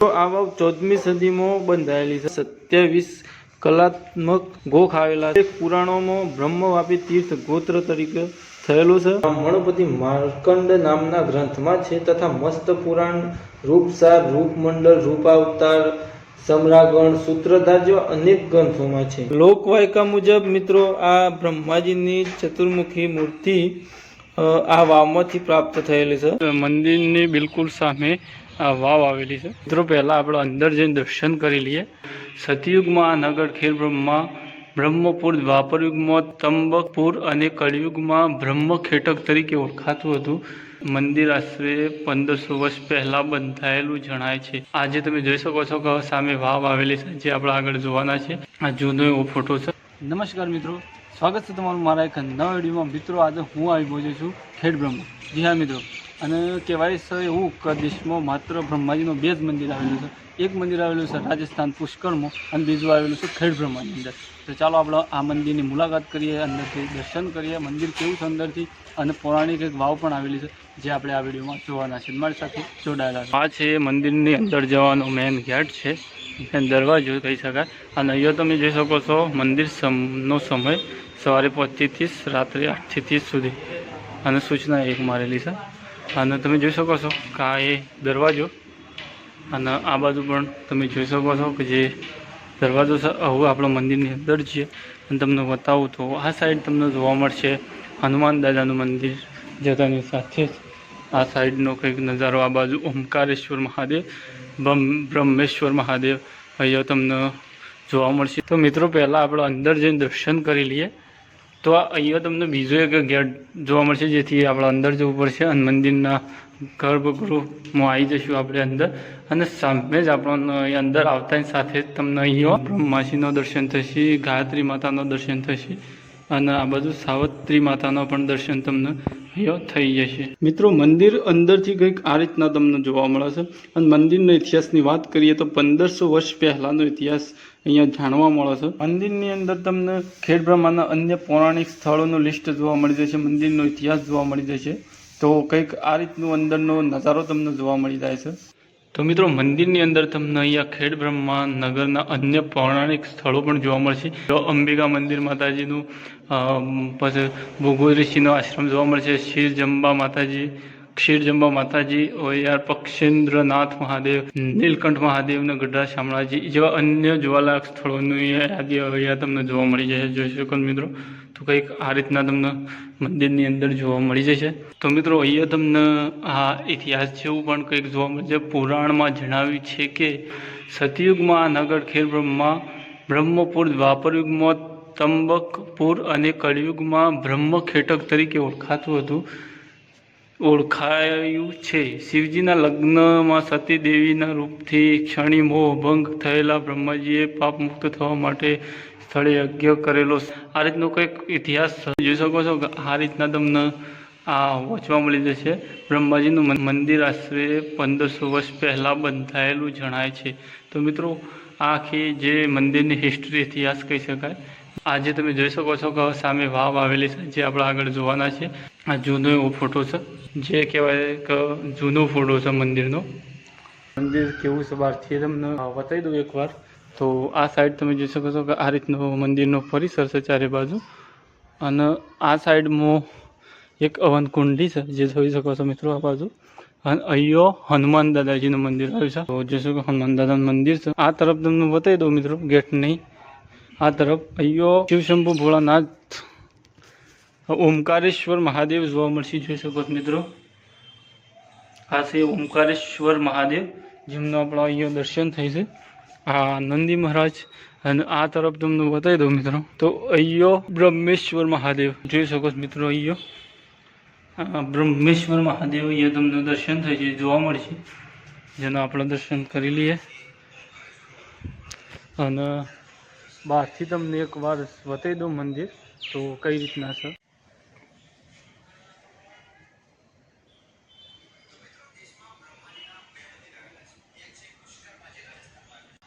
તો આ વાવ ચૌદમી સદીમાં બંધાયેલી છે. સત્યાવીસ કલાત્મક ગોખ આવેલા છે. પુરાણોમાં બ્રહ્મવાપી તીર્થ ગોત્ર તરીકે થયેલું છે. મણપતિ માર્કંડ નામના ગ્રંથમાં છે તથા મસ્ત પુરાણ, રૂપસાર, રૂપમંડળ, રૂપાવતાર, સમરાગણ સૂત્રધાર જેવા અનેક ગ્રંથોમાં છે. લોકવાયકા મુજબ મિત્રો, આ બ્રહ્માજીની ચતુર્મુખી મૂર્તિ આ વાવમાંથી પ્રાપ્ત થયેલી છે. મંદિરની બિલકુલ સામે આ વાવ આવેલી છે. મિત્રો, પહેલાં આપણે અંદર જઈને દર્શન કરી લઈએ. સતયુગમાં નગર ખેર બ્રહ્મા, બ્રહ્મપુર દ્વાપરયુગમાં તંબકપુર અને કળિયુગમાં બ્રહ્મખેટક તરીકે ઓળખાતું હતું. મંદિર આશરે પંદરસો વર્ષ પહેલાં બંધાયેલું જણાય છે. આજે તમે જોઈ શકો છો કે સામે વાવ આવેલી છે, જે આપણે આગળ જોવાના છે. આ જૂનો એવો ફોટો છે. નમસ્કાર મિત્રો, સ્વાગત છે તમારું મારા એક નવા વિડીયોમાં. મિત્રો, આજે હું આવી પહોંચ્યો છું ખેડ બ્રહ્મ. જી હા મિત્રો. અને કહેવાય છે એવું કે દેશમાં માત્ર બ્રહ્માજીનું બે જ મંદિર આવેલું છે. એક મંદિર આવેલું છે રાજસ્થાન પુષ્કરમાં અને બીજું આવેલું છે ખેડ બ્રહ્માની અંદર. તો ચાલો આપણે આ મંદિરની મુલાકાત કરીએ, અંદરથી દર્શન કરીએ. મંદિર કેવું છે અંદરથી? અને પૌરાણિક એક વાવ પણ આવેલી છે, જે આપણે આ વિડીયોમાં જોવાના છે. મારી સાથે જોડાયેલા છે. આ છે મંદિરની અંદર જવાનો મેન ગેટ છે. દરવાજો કહી શકાય. અને અહીંયા તમે જોઈ શકો છો મંદિર સમનો સમય સવારે પાંચથી રાત્રે આઠથી ત્રીસ સુધી. અને સૂચના એક મારેલી છે. અને તમે જોઈ શકો છો કે આ એ દરવાજો અને આ બાજુ પણ તમે જોઈ શકો છો કે જે દરવાજો છે હવે આપણા મંદિરની અંદર છીએ અને તમને બતાવું તો આ સાઈડ તમને જોવા મળશે હનુમાન દાદાનું મંદિર, જતાની સાથે જ આ સાઈડનો કંઈક નજારો, આ બાજુ ઓમકારેશ્વર મહાદેવ, બ્રહ્મ- બ્રહ્મેશ્વર મહાદેવ, અહીંયા તમને જોવા મળશે. તો મિત્રો, પહેલાં આપણે અંદર જઈને દર્શન કરી લઈએ. તો અહીંયા તમને બીજો એક ગેટ જોવા મળશે, જેથી આપણે અંદર જવું પડશે અને મંદિરના ગર્ભગૃહમાં આવી જઈશું આપણે અંદર. અને સામે જ આપણને અંદર આવતાની સાથે તમને અહીંયા બ્રહ્માસીનો દર્શન થશે, ગાયત્રી માતાનો દર્શન થશે. અને આ બધું સાવત્રી માતાનો પણ દર્શન તમને થઈ જશે. મિત્રો, મંદિર અંદરથી કંઈક આ રીતના તમને જોવા મળે છે અને મંદિરના ઇતિહાસની વાત કરીએ તો પંદરસો વર્ષ પહેલાંનો ઇતિહાસ અહીંયા જાણવા મળે છે મંદિરની અંદર તમને ખેડ બ્રહ્માના અન્ય પૌરાણિક સ્થળોનું લિસ્ટ જોવા મળી જશે, મંદિરનો ઇતિહાસ જોવા મળી જશે. તો કંઈક આ રીતનું અંદરનો નજારો તમને જોવા મળી જાય છે. તો મિત્રો, મંદિરની અંદર તમને અહીંયા ખેડ બ્રહ્મા નગરના અન્ય પૌરાણિક સ્થળો પણ જોવા મળશે. તો અંબિકા મંદિર માતાજીનું પછી ભૂગોળ ઋષિનો આશ્રમ જોવા મળશે. શિર જંબા માતાજી ક્ષીર જંબા માતાજી ઓયાર પક્ષેન્દ્રનાથ મહાદેવ નીલકંઠ મહાદેવ અને ગઢડા શામળાજી જેવા અન્ય જોવાલાયક સ્થળોની યાદી અહીંયા તમને જોવા મળી જશે. જોઈ શકો મિત્રો તો કંઈક આ રીતના તમને મંદિરની અંદર જોવા મળી જશે. તો મિત્રો અહીંયા તમને આ ઇતિહાસ જેવું પણ કંઈક જોવા મળશે પુરાણમાં જણાવ્યું છે કે સતયુગમાં આ નગર ખેર બ્રહ્મા બ્રહ્મપુર દ્વાપરયુગમાં તંબકપુર અને કળિયુગમાં બ્રહ્મખેટક તરીકે ઓળખાતું હતું. ઓળખાયું છે. શિવજીના લગ્નમાં સતી દેવીના રૂપથી ક્ષણી મોહ ભંગ થયેલા બ્રહ્માજીએ પાપ મુક્ત થવા માટે સ્થળે યજ્ઞ કરેલો. આ રીતનો કંઈક ઇતિહાસ જોઈ શકો છો આ રીતના તમને આ વાંચવા મળી જશે. બ્રહ્માજીનું મંદિર આશરે પંદરસો વર્ષ પહેલાં બંધાયેલું જણાય છે. તો મિત્રો, આખી જે મંદિરની હિસ્ટ્રી ઇતિહાસ કહી શકાય. આજે તમે જોઈ શકો છો કે સામે વાવ આવેલી છે, જે આપણે આગળ જોવાના છે. આ જૂનો એવો ફોટો છે, જે કહેવાય કે જૂનો ફોટો છે મંદિરનો. મંદિર કેવું છે બહારથી તમને બતાવી દઉં એકવાર. તો આ સાઈડ તમે જોઈ શકો છો કે આ રીતનો મંદિરનો પરિસર છે ચારે બાજુ. અને આ સાઈડમાં એક અવન કુંડી છે, જે જોઈ શકો છો મિત્રો આ બાજુ. અને અહીંયો હનુમાન દાદાજીનું મંદિર આવ્યું છે. તો જોઈ શકો હનુમાન દાદાનું મંદિર છે. આ તરફ તમને બતાવી દઉં મિત્રો, ગેટ નહીં. આ તરફ અહીંયો શિવશંભુ ભોળાનાથ, ઓમકારેશ્વર મહાદેવ જોવા મળશે. જોઈ શકો મિત્રો. આ છે ઓમકારેશ્વર મહાદેવ, જેમનું આપણા અહીંયા દર્શન થાય છે. આ નંદી મહારાજ અને આ તરફ તમને બતાવી દઉં મિત્રો. તો અહીંયો બ્રહ્મેશ્વર મહાદેવ. જોઈ શકો છો મિત્રો અહીંયો. બ્રહ્મેશ્વર મહાદેવ અહીંયા તમને દર્શન થાય છે, જોવા મળશે. જેના આપણે દર્શન કરી લઈએ. અને બહારથી તમને એકવાર બતાવી દઉં મંદિર, તો કઈ રીતના છે?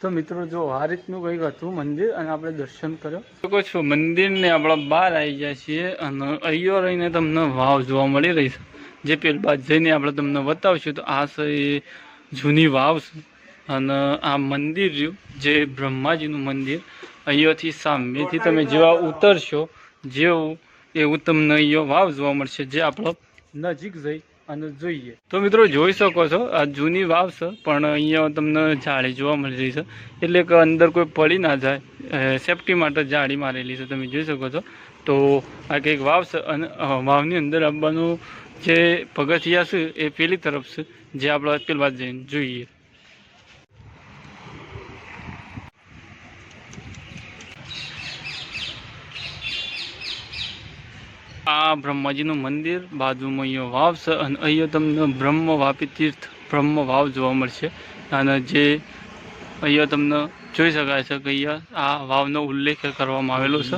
તો મિત્રો, જો આ રીતનું કંઈક હતું મંદિર અને આપણે દર્શન કર્યો. શકો છો, મંદિરને આપણે બહાર આવી જાય છીએ અને અહીંયા રહીને તમને વાવ જોવા મળી રહી છે. જે પેલ બાદ જઈને આપણે તમને બતાવશું તો આ છે જૂની વાવ છે. અને આ મંદિર રહ્યું, જે બ્રહ્માજીનું મંદિર. અહીંયાથી સામેથી તમે જેવા ઉતરશો, જેવું એવું તમને અહીંયા વાવ જોવા મળશે, જે આપણો નજીક જઈ અને જોઈએ. તો મિત્રો જોઈ શકો છો, આ જૂની વાવ છે, પણ અહીંયા તમને જાળી જોવા મળી રહી છે. એટલે કે અંદર કોઈ પડી ના જાય સેફટી માટે જાળી મારેલી છે, તમે જોઈ શકો છો. તો આ કંઈક વાવ છે, અને વાવની અંદર આવવાનું જે પગથિયા છે, એ પેલી તરફ છે, જે આપણે પેલી બાજુ જઈને જોઈએ. આ બ્રહ્માજીનું મંદિર, બાજુમાં અહીંયા વાવ છે અને અહીંયા તમને બ્રહ્મ વાપી તીર્થ, બ્રહ્મ વાવ જોવા મળશે. અને જે અહીંયા તમને જોઈ શકાય છે કે અહીંયા આ વાવનો ઉલ્લેખ કરવામાં આવેલો છે.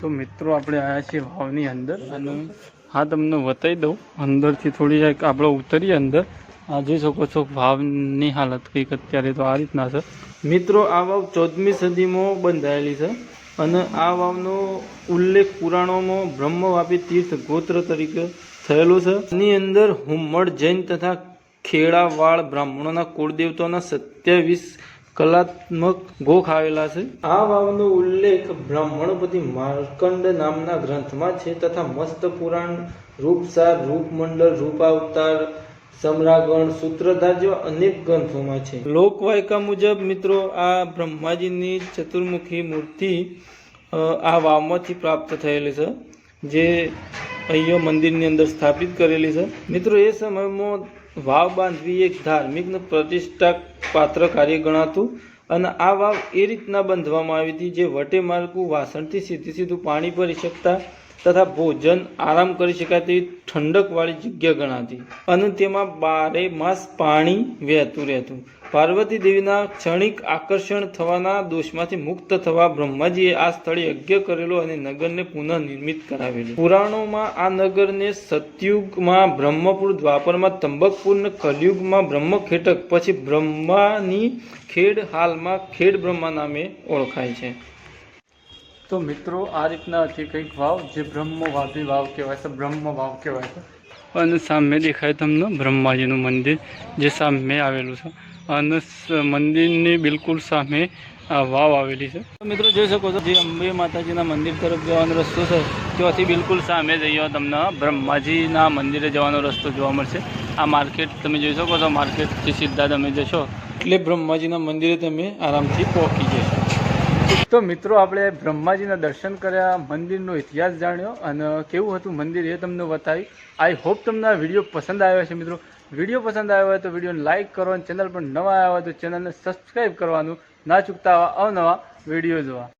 તો મિત્રો, આપણે આવ્યા છીએ વાવની અંદર અને હા, તમને બતાવી દઉં. અંદરથી થોડી આપણે ઉતરીએ અંદર. આ જોઈ શકો છો વાવની હાલત કંઈક અત્યારે તો આ રીતના છે. મિત્રો, આ વાવ ચૌદમી સદીમાં બંધાયેલી છે. અને આ વાવનો ઉલ્લેખ પુરાણોમાં બ્રહ્મવાપી તીર્થ ગોત્ર તરીકે થયેલો છે. એની અંદર હુમ્મડ જૈન તથા ખેડાવાળ બ્રાહ્મણોના કુળદેવતાના સત્યાવીસ કલાત્મક ગોખ આવેલા છે. આ વાવનો ઉલ્લેખ બ્રાહ્મણપતિ માર્કંડ નામના ગ્રંથમાં છે તથા મસ્ત પુરાણ, રૂપસાર, રૂપમંડળ, રૂપાવતાર સમ્રાગણ સૂત્રધાર જેવા અનેક ગ્રંથોમાં છે. લોકવાયકા મુજબ મિત્રો, આ બ્રહ્માજીની ચતુર્મુખી મૂર્તિ આ વાવમાંથી પ્રાપ્ત થયેલી છે, જે અહીંયા મંદિરની અંદર સ્થાપિત કરેલી છે. મિત્રો, એ સમયમાં વાવ બાંધવી એક ધાર્મિક પ્રતિષ્ઠા પાત્ર કાર્ય ગણાતું અને આ વાવ એ રીતના બાંધવામાં આવી હતી જે વટે માર્ગું વાસણથી સીધી સીધું પાણી ભરી શકતા તથા ભોજન આરામ કરી શકાય તેવી ઠંડકવાળી જગ્યા ગણાતી. અને તેમાં બારે માસ પાણી વહેતું રહેતું. પાર્વતી દેવીના ક્ષણિક આકર્ષણ થવાના દોષમાંથી મુક્ત થવા બ્રહ્માજીએ આ સ્થળે યજ્ઞ કરેલો અને નગરને પુનઃ નિર્મિત કરાવેલું. પુરાણોમાં આ નગરને સતયુગમાં બ્રહ્મપુર, દ્વાપરમાં, તંબકપુર કલયુગમાં બ્રહ્મખેટક, પછી બ્રહ્માની ખેડ હાલમાં ખેડ બ્રહ્મા નામે ઓળખાય છે. તો મિત્રો, આ રીતના હતી કંઈક વાવ જે બ્રહ્મવાદી વાવ કહેવાય છે બ્રહ્મ વાવ કહેવાય છે. અને સામે દેખાય તમને બ્રહ્માજીનું મંદિર જે સામે આવેલું છે. અને મંદિરની બિલકુલ સામે આ વાવ આવેલી છે. મિત્રો, જોઈ શકો છો, જે અંબે માતાજીના મંદિર તરફ જવાનો રસ્તો છે, ત્યાંથી બિલકુલ સામે જઈએ તમને બ્રહ્માજીના મંદિરે જવાનો રસ્તો જોવા મળશે. આ માર્કેટ તમે જોઈ શકો છો, માર્કેટથી સીધા તમે જશો. એટલે બ્રહ્માજીના મંદિરે તમે આરામથી પહોંચી જશો. તો મિત્રો, આપણે બ્રહ્માજીના દર્શન કર્યા, મંદિરનો ઇતિહાસ જાણ્યો અને કેવું હતું મંદિર એ તમને બતાવી. આઈ હોપ તમને આ વીડિયો પસંદ આવ્યો છે મિત્રો. વીડિયો પસંદ આવ્યો હોય તો વિડીયોને લાઇક કરો અને ચેનલ પર નવા આવ્યા હોય તો ચેનલને સબસ્ક્રાઈબ કરવાનું. ના ચૂકતા આવા અવનવા વીડિયો જોવા.